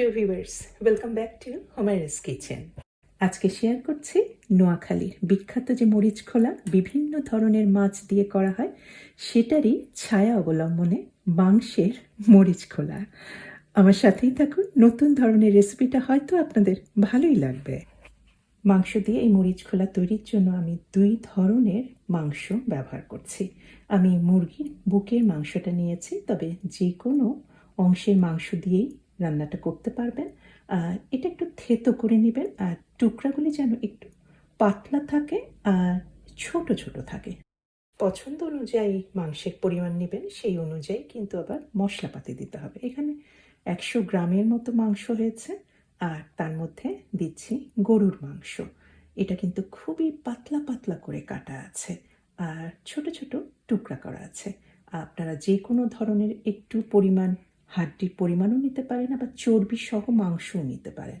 প্রিয় viewers welcome back to হোমারেস kitchen আজকে শেয়ার করছি নোয়াখালীর বিখ্যাত যে মরিচ খোলা, বিভিন্ন ধরনের মাছ দিয়ে করা হয়, সেটারই ছায়া অবলম্বনে মাংসের মরিচ খোলা। আমার সাথেই থাকুন, নতুন ধরনের রেসিপিটা হয়তো আপনাদের ভালোই লাগবে। মাংস দিয়ে এই মরিচ খোলা তৈরির জন্য আমি দুই ধরনের মাংস ব্যবহার করছি। আমি মুরগির বুকের মাংসটা নিয়েছি, তবে যে কোনো অংশের মাংস দিয়েই রান্নাটা করতে পারবেন। আর এটা একটু থেতো করে নেবেন, আর টুকরাগুলি যেন একটু পাতলা থাকে, আর ছোট ছোট থাকে। পছন্দ অনুযায়ী মাংসের পরিমাণ নেবেন, সেই অনুযায়ী কিন্তু আবার মশলাপাতি দিতে হবে। এখানে একশো গ্রামের মতো মাংস হয়েছে, আর তার মধ্যে দিচ্ছি গরুর মাংস। এটা কিন্তু খুবই পাতলা পাতলা করে কাটা আছে, আর ছোট ছোট টুকরা করা আছে। আপনারা যে কোনো ধরনের একটু পরিমাণ হাড্ডির পরিমাণও নিতে পারেন আবার চর্বি সহ মাংসও নিতে পারেন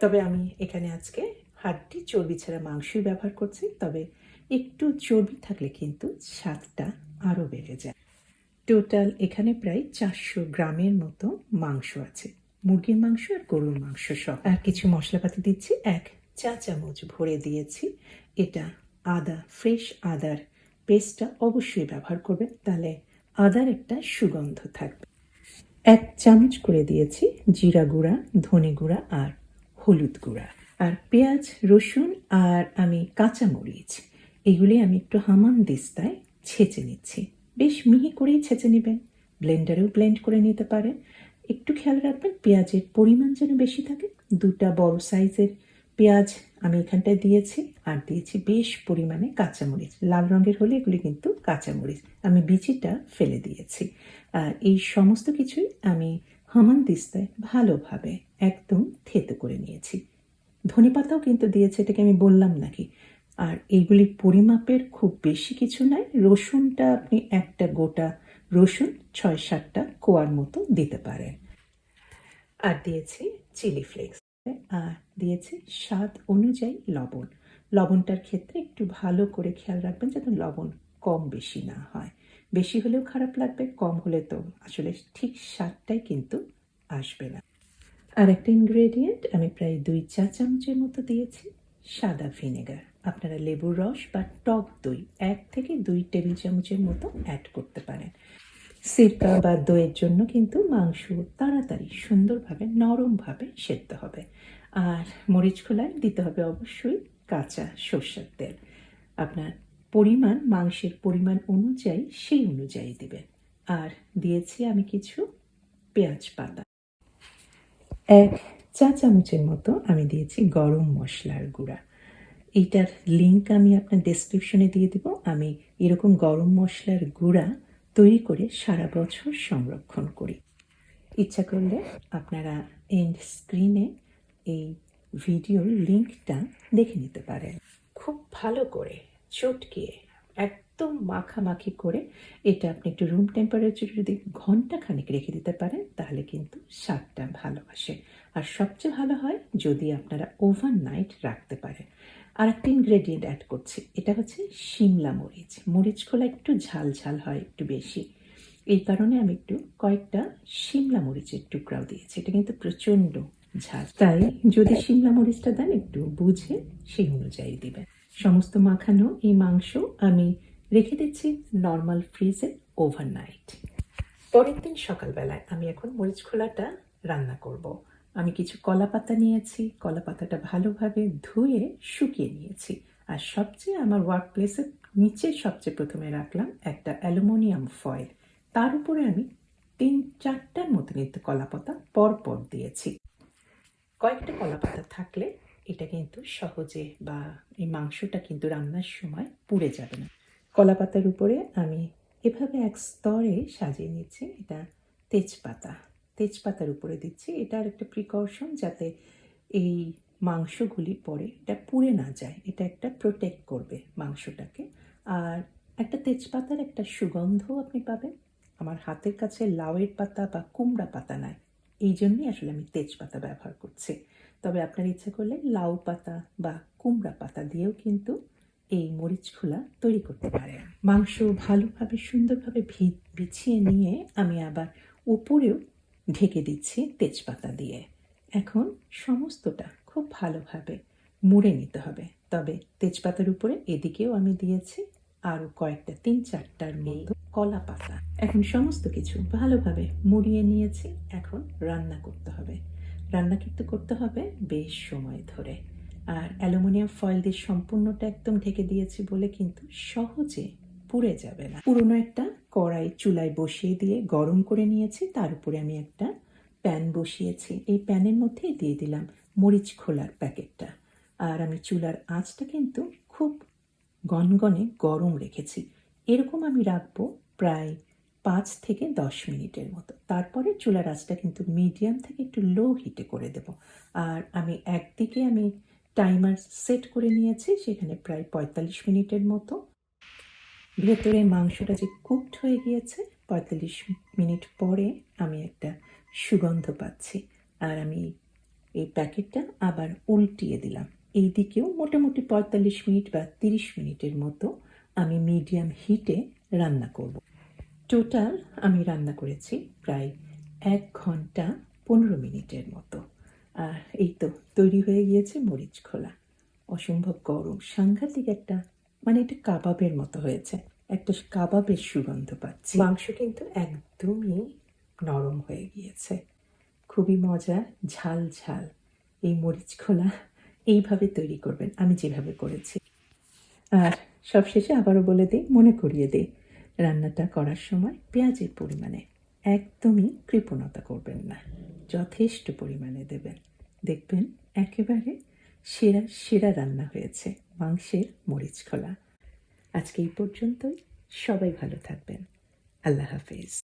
তবে আমি এখানে আজকে হাড্ডি, চর্বি ছাড়া মাংসই ব্যবহার করছি, তবে একটু চর্বি থাকলে কিন্তু স্বাদটা আরও বেড়ে যায়। টোটাল এখানে প্রায় চারশো গ্রামের মতো মাংস আছে। মুরগির মাংস আর গরুর মাংস সব আর কিছু মশলাপাতি দিচ্ছি। এক চা চামচ ভরে দিয়েছি। এটা আদা, ফ্রেশ আদার পেস্টটা অবশ্যই ব্যবহার করবেন, তাহলে আদার একটা সুগন্ধ থাকবে। এক চামচ করে দিয়েছি জিরা গুঁড়া, ধনে গুঁড়া আর হলুদ গুঁড়া। আর পেঁয়াজ, রসুন আর আমি কাঁচামরিচ এগুলি আমি একটু হামান দিস্তায় ছেঁচে নিচ্ছি। বেশ মিহি করেই ছেঁচে নেবেন। ব্লেন্ডারেও ব্লেন্ড করে নিতে পারেন। একটু খেয়াল রাখবেন, পেঁয়াজের পরিমাণ যেন বেশি থাকে। দুটা বড় সাইজের পেঁয়াজ আমি এখানটায় দিয়েছি আর দিয়েছি বেশ পরিমাণে কাঁচামরিচ লাল রঙের হলে এগুলি কিন্তু কাঁচামরিচ আমি বিচিটা ফেলে দিয়েছি। আর এই সমস্ত কিছুই আমি হামান দিস্তায় ভালোভাবে একদম থেতো করে নিয়েছি। ধনেপাতাও কিন্তু দিয়েছে, এটাকে আমি বললাম নাকি? আর এইগুলি পরিমাপের খুব বেশি কিছু নাই রসুনটা আপনি একটা গোটা রসুন ছয় সাতটা কোয়ার মতো দিতে পারেন। আর দিয়েছি চিলি ফ্লেক্স। আর দিয়েছি স্বাদ অনুযায়ী লবণ। লবণটার ক্ষেত্রে একটু ভালো করে খেয়াল রাখবেন, যাতে লবণ কম বেশি না হয়। বেশি হলেও খারাপ লাগবে, কম হলে তো আসলে ঠিক স্বাদটাই কিন্তু আসবে না। আর একটা ইনগ্রেডিয়েন্ট আমি প্রায় দুই চা চামচের মতো দিয়েছি, সাদা ভিনেগার আপনারা লেবুর রস বা টক দই এক থেকে দুই টেবিল চামচের মতো অ্যাড করতে পারেন। সিরকা বা দইয়ের জন্য কিন্তু মাংস তাড়াতাড়ি সুন্দরভাবে, নরমভাবে সেদ্ধ হবে। আর মরিচ খোলায় দিতে হবে অবশ্যই কাঁচা সর্ষের তেল। আপনার পরিমাণ, মাংসের পরিমাণ অনুযায়ী সেই অনুযায়ী দেবেন আর দিয়েছি আমি কিছু পেঁয়াজ পাতা। এক চা চামচের মতো আমি দিয়েছি গরম মশলার গুঁড়া। এইটার লিঙ্ক আমি আপনার ডেসক্রিপশনে দিয়ে দেব। আমি এরকম গরম মশলার গুঁড়া তৈরি করে সারা বছর সংরক্ষণ করি। ইচ্ছা করলে আপনারা এন্ড স্ক্রিনে এই ভিডিওর লিঙ্কটা দেখে নিতে পারেন। খুব ভালো করে চটকিয়ে একদম মাখামাখি করে এটা আপনি একটু রুম টেম্পারেচার যদি ঘণ্টা খানিক রেখে দিতে পারেন, তাহলে কিন্তু স্বাদটা ভালো আসে। আর সবচেয়ে ভালো হয় যদি আপনারা ওভার নাইট রাখতে পারেন। আর একটা ইনগ্রেডিয়েন্ট অ্যাড করছি, এটা হচ্ছে শিমলা মরিচ। মরিচ খোলা একটু ঝাল ঝাল হয় একটু বেশি। এই কারণে আমি একটু কয়েকটা শিমলা মরিচের টুকরাও দিয়েছি, এটা কিন্তু প্রচণ্ড ঝাল। তাই যদি শিমলা মরিচটা দেন একটু বুঝে সেই অনুযায়ী দিবেন। সমস্ত মাখানো এই মাংস আমি রেখে দিচ্ছি নর্মাল ফ্রিজে ওভারনাইট পরের দিন সকালবেলায় আমি এখন মরিচ খোলাটা রান্না করব। আমি কিছু কলা পাতা নিয়েছি কলা পাতাটা ভালোভাবে ধুয়ে শুকিয়ে নিয়েছি। আর সবচেয়ে আমার ওয়ার্ক প্লেসের নিচে সবচেয়ে প্রথমে রাখলাম একটা অ্যালুমিনিয়াম ফয়েল তার উপরে আমি তিন চারটার মতো কিন্তু কলা পাতা পরপর দিয়েছি। কয়েকটা কলা পাতা থাকলে এটা কিন্তু সহজে বা এই মাংসটা কিন্তু রান্নার সময় পুড়ে যাবে না। কলা পাতার উপরে আমি এভাবে এক স্তরে সাজিয়ে নিচ্ছি, এটা তেজপাতা। তেজপাতার উপরে দিচ্ছি, এটার একটা প্রিকশন যাতে এই মাংসগুলি পরে এটা পুড়ে না যায়, এটা একটা প্রোটেক্ট করবে মাংসটাকে। আর একটা তেজপাতার একটা সুগন্ধও আপনি পাবেন। আমার হাতের কাছে লাউয়ের পাতা বা কুমড়া পাতা নাই, এই জন্যই আসলে আমি তেজপাতা ব্যবহার করছি। তবে আপনার ইচ্ছে করলে লাউ পাতা বা কুমড়া পাতা দিয়েও কিন্তু এই মরিচ খোলা তৈরি করতে পারেন। মাংস ভালোভাবে, সুন্দরভাবে বিছিয়ে নিয়ে আমি আবার উপরেও ঢেকে দিচ্ছি তেজপাতা দিয়ে। এখন সমস্তটা খুব ভালোভাবে মুড়ে নিতে হবে। তবে তেজপাতার উপরে এদিকেও আমি দিয়েছি আরও কয়েকটা, তিন চারটার মতো কলা পাতা। এখন সমস্ত কিছু ভালোভাবে মুড়িয়ে নিয়েছি। এখন রান্না করতে হবে। রান্না কিন্তু করতে হবে বেশ সময় ধরে। আর অ্যালুমিনিয়াম ফয়েল দিয়ে সম্পূর্ণটা একদম ঢেকে দিয়েছি বলে কিন্তু সহজে পুড়ে যাবে না। পুরনো একটা কড়াই চুলায় বসিয়ে দিয়ে গরম করে নিয়েছি, তার উপরে আমি একটা প্যান বসিয়েছি। এই প্যানের মধ্যে দিয়ে দিলাম মরিচ খোলার প্যাকেটটা। আর আমি চুলার আঁচটা কিন্তু খুব গনগনে গরম রেখেছি। এরকম আমি রাখব প্রায় পাঁচ থেকে দশ মিনিটের মতো। তারপরে চুলার আঁচটা কিন্তু মিডিয়াম থেকে একটু লো হিটে করে দেব। আর আমি একদিকে আমি টাইমার সেট করে নিয়েছি, সেখানে প্রায় পঁয়তাল্লিশ মিনিটের মতো। ভেতরে মাংসটা যে কুকড হয়ে গিয়েছে, পঁয়তাল্লিশ মিনিট পরে আমি একটা সুগন্ধ পাচ্ছি। আর আমি এই প্যাকেটটা আবার উল্টিয়ে দিলাম। এই দিকেও মোটামুটি পঁয়তাল্লিশ মিনিট বা তিরিশ মিনিটের মতো আমি মিডিয়াম হিটে রান্না করব। টোটাল আমি রান্না করেছি প্রায় এক ঘণ্টা পনেরো মিনিটের মতো। আর এই তো তৈরি হয়ে গিয়েছে মরিচ খোলা। অসম্ভব গরম। সাংঘাতিক একটা মানে এটা কাবাবের মতো হয়েছে। একটা কাবাবের সুগন্ধ পাচ্ছি। মাংস কিন্তু একদমই নরম হয়ে গিয়েছে। খুবই মজা, ঝাল ঝাল। এই মরিচ খোলা এইভাবে তৈরি করবেন। আমি যেভাবে করেছি। আর সবশেষে আবারও বলে দিই, মনে করিয়ে দিই রান্নাটা করার সময় পেঁয়াজের পরিমাণে একদমই কৃপণতা করবেন না। যথেষ্ট পরিমাণে দেবেন। দেখবেন একেবারে সেরা সেরা রান্না হয়েছে মাংসের মরিচ খোলা। আজকে এই পর্যন্তই। সবাই ভালো থাকবেন। আল্লাহ হাফেজ।